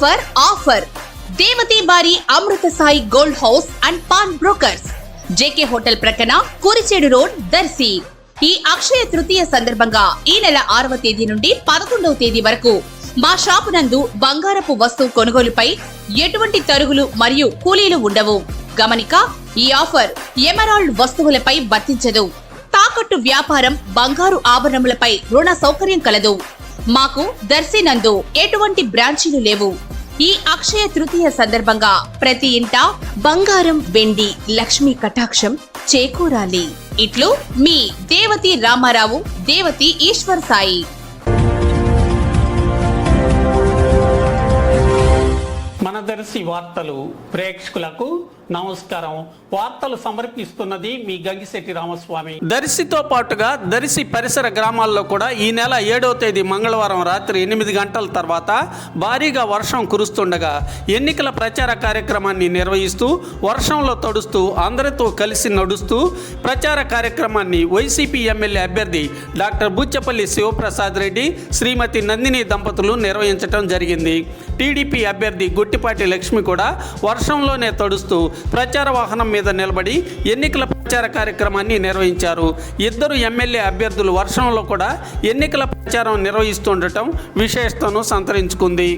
Offer offer. Devathi బారి Amrutha Sai gold house and pawn brokers. JK hotel ప్రక్కన Kurichedu road Darsi. ఈ అక్షయ తృతీయ సందర్భంగా ఈ నెల ఆరవ తేదీ నుండి పదకొండవ తేదీ వరకు మా షాపు నందు బంగారపు వస్తువు కొనుగోలుపై ఎటువంటి తరుగులు మరియు కూలీలు ఉండవు. గమనిక ఈ ఆఫర్ ఎమరాల్డ్ వస్తువులపై వర్తించదు. తాకట్టు వ్యాపారం బంగారు ఆభరణములపై రుణ సౌకర్యం కలదు. మాకు దర్శినందు ఎటువంటి బ్రాంచీలు లేవు. ఈ అక్షయ తృతీయ సందర్భంగా ప్రతి ఇంట బంగారం వెండి లక్ష్మీ కటాక్షం చేకూరాలి. ఇట్లు మీ దేవతి రామారావు దేవతి ఈశ్వర్ సాయి. మన దర్శి వార్తలు ప్రేక్షకులకు నమస్కారం. వార్తలు సమర్పిస్తున్నది మీ గంగిశెట్టి రామస్వామి. దర్శితో పాటుగా దర్శి పరిసర గ్రామాల్లో కూడా ఈ నెల ఏడవ తేదీ మంగళవారం రాత్రి ఎనిమిది గంటల తర్వాత భారీగా వర్షం కురుస్తుండగా ఎన్నికల ప్రచార కార్యక్రమాన్ని నిర్వహిస్తూ వర్షంలో తడుస్తూ అందరితో కలిసి నడుస్తూ ప్రచార కార్యక్రమాన్ని వైసీపీ ఎమ్మెల్యే అభ్యర్థి డాక్టర్ బుచ్చపల్లి శివప్రసాద్ రెడ్డి శ్రీమతి నందిని దంపతులు నిర్వహించడం జరిగింది. టీడీపీ అభ్యర్థి గుట్టిపల్లి గుట్టిపాటి లక్ష్మి కూడా వర్షంలోనే తడుస్తూ ప్రచార వాహనం మీద నిలబడి ఎన్నికల ప్రచార కార్యక్రమాన్ని నిర్వహించారు. ఇద్దరు ఎమ్మెల్యే అభ్యర్థులు వర్షంలో కూడా ఎన్నికల ప్రచారం నిర్వహిస్తుండటం విశేషతను సంతరించుకుంది.